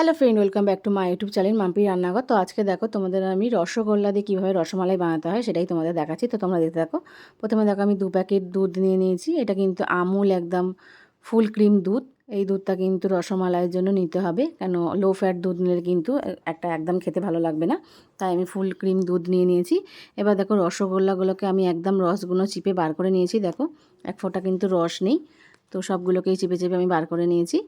Hello friend welcome back to my YouTube channel Mampi রান্নাঘর তো আজকে দেখো তোমাদের আমি রসগোল্লা দিয়ে কীভাবে রসমালাই বানাতে হয় সেটাই তোমাদের দেখাচ্ছি। তো তোমরা দেখতে দেখো প্রথমে দেখো আমি দু প্যাকেট দুধ নিয়ে নিয়েছি। এটা কিন্তু আমুল একদম ফুল ক্রিম দুধ। এই দুধটা কিন্তু রসমালাইয়ের জন্য নিতে হবে। কেন লো ফ্যাট দুধ নিলে কিন্তু একটা একদম খেতে ভালো লাগবে না। তাই আমি ফুল ক্রিম দুধ নিয়ে নিয়েছি। এবার দেখো রসগোল্লাগুলোকে আমি একদম রসগুলো চিপে বার করে নিয়েছি। দেখো, এক ফোঁটা কিন্তু রস নেই। তো সবগুলোকেই চিপে চিপে আমি বার করে নিয়েছি।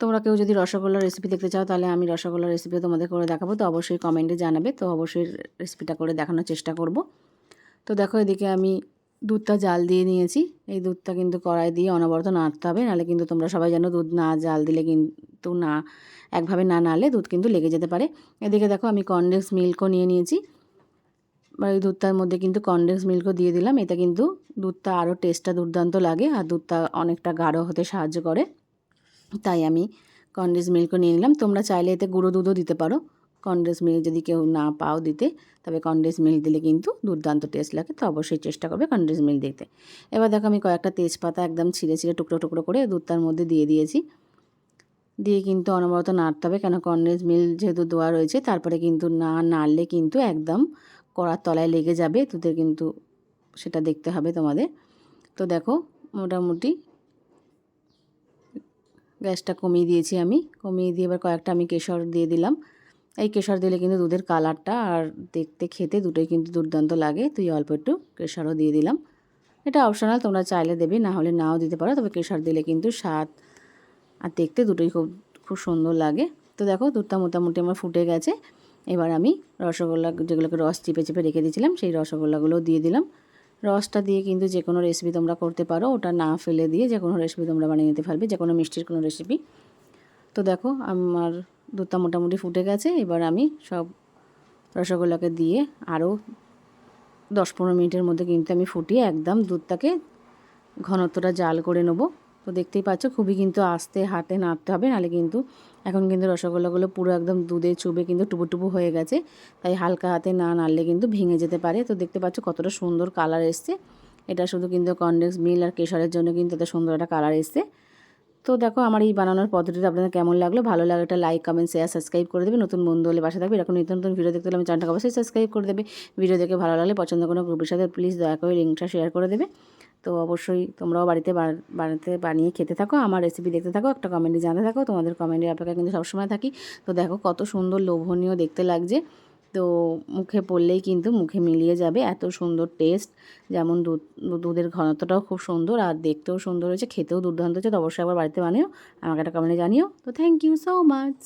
তোমরা কেউ যদি রসগোল্লার রেসিপি দেখতে চাও, তাহলে আমি রসগোল্লার রেসিপি তোমাদের করে দেখাবো। তো অবশ্যই কমেন্টে জানাবে। তো অবশ্যই রেসিপিটা করে দেখানোর চেষ্টা করব। তো দেখো এদিকে আমি দুধটা জাল দিয়ে নিয়েছি। এই দুধটা কিন্তু কড়াই দিয়ে অনবরত নাড়তে হবে। নাহলে কিন্তু তোমরা সবাই জানো দুধ না জাল দিলে কিন্তু না, একভাবে না নাড়লে দুধ কিন্তু লেগে যেতে পারে। এদিকে দেখো আমি কনডেন্স মিল্কও নিয়ে নিয়েছি। এই দুধটার মধ্যে কিন্তু কনডেন্স মিল্কও দিয়ে দিলাম। এটা কিন্তু দুধটা আরও টেস্টটা দুর্দান্ত লাগে। আর দুধটা অনেকটা গাঢ় হতে সাহায্য করে। তাই আমি কনডেন্স মিল্কও নিয়ে নিলাম। তোমরা চাইলে এতে গুঁড়ো দুধও দিতে পারো। কনডেন্স মিল্ক যদি কেউ না পাও দিতে, তবে কনডেন্স মিল্ক দিলে কিন্তু দুর্দান্ত টেস্ট লাগে, তো অবশ্যই চেষ্টা করবে কনডেন্স মিল্ক দিতে। এবার দেখো আমি কয়েকটা তেজপাতা একদম ছিঁড়ে ছিঁড়ে টুকরো টুকরো করে দুধটার মধ্যে দিয়ে দিয়েছি। দিয়ে কিন্তু অনবরত নাড়তে হবে, কেন কনডেন্স মিল্ক যেহেতু দেওয়া রয়েছে, তারপরে কিন্তু না নাড়লে কিন্তু একদম কড়ার তলায় লেগে যাবে দুধের কিন্তু সেটা দেখতে হবে তোমাদের। তো দেখো মোটামুটি গ্যাসটা কমিয়ে দিয়েছি আমি। কমিয়ে দিয়ে এবার কয়েকটা আমি কেশর দিয়ে দিলাম। এই কেশর দিলে কিন্তু দুধের কালারটা আর দেখতে খেতে দুটোই কিন্তু দুর্দান্ত লাগে। তুই অল্প একটু কেশরও দিয়ে দিলাম। এটা অপশনাল তোমরা চাইলে দেবে, না হলে নাও দিতে পারো। তবে কেশর দিলে কিন্তু স্বাদ আর দেখতে দুটোই খুব খুব সুন্দর লাগে। তো দেখো, দুধটা মোটামুটি আমার ফুটে গেছে। এবার আমি রসগোল্লা যেগুলোকে রস চিপে চিপে রেখে দিয়েছিলাম, সেই রসগোল্লাগুলো দিয়ে দিলাম। রসটা দিয়ে কিন্তু যে কোনো রেসিপি তোমরা করতে পারো। ওটা না ফেলে দিয়ে যে কোনো রেসিপি তোমরা বানিয়ে নিতে পারবে, যে কোনো মিষ্টির কোনো রেসিপি তো দেখো, আমার দুধটা মোটামুটি ফুটে গেছে। এবার আমি সব রসগোল্লাকে দিয়ে আরও দশ পনেরো মিনিটের মধ্যে কিন্তু আমি ফুটিয়ে একদম দুধটাকে ঘনত্বটা জাল করে নেব। তো দেখতেই পাচ্ছ, খুবই কিন্তু আস্তে হাতে নাড়তে হবে, নাহলে কিন্তু এখন কিন্তু রসগোল্লাগুলো পুরো একদম দুধে চুবে কিন্তু টুবু টুবু হয়ে গেছে। তাই হালকা হাতে না নাড়লে কিন্তু ভেঙে যেতে পারে। তো দেখতে পাচ্ছ কতটা সুন্দর কালার এসছে। এটা শুধু কিন্তু কনডেন্স মিল আর কেশরের জন্য কিন্তু এত সুন্দর একটা কালার এসছে। তো দেখো আমার এই বানানোর পদ্ধতিটা আপনাদের কেমন লাগল? ভালো লাগে একটা লাইক কমেন্ট শেয়ার সাবস্ক্রাইব করে দেবে। নতুন বন্ধু হলে বাসা থাকবে। এরকম নতুন নতুন ভিডিও দেখতে হলে আমি চ্যানেলটা অবশ্যই সাবস্ক্রাইব করে দেবে। ভিডিও দেখে ভালো লাগলে পছন্দ কোনো গ্রুপের সাথে প্লিজ দয়া করে লিঙ্কটা শেয়ার করে দেবে। তো অবশ্যই তোমরাও বাড়িতে বানাতে বানিয়ে খেতে থাকো, আমার রেসিপি দেখতে থাকো, একটা কমেন্টে জানাতে থাকো, তোমাদের কমেন্টের অপেক্ষা কিন্তু সবসময় থাকি। তো দেখো কত সুন্দর লোভনীয় দেখতে লাগছে। তো মুখে পড়লেই কিন্তু মুখে মিলিয়ে যাবে এত সুন্দর টেস্ট যেমন দুধ, দুধের ঘনত্বটাও খুব সুন্দর আর দেখতেও সুন্দর হয়েছে, খেতেও দুর্দান্ত হচ্ছে তো অবশ্যই আবার বাড়িতে বানিও, আমাকে একটা কমেন্টে জানিও। তো থ্যাংক ইউ সো মাচ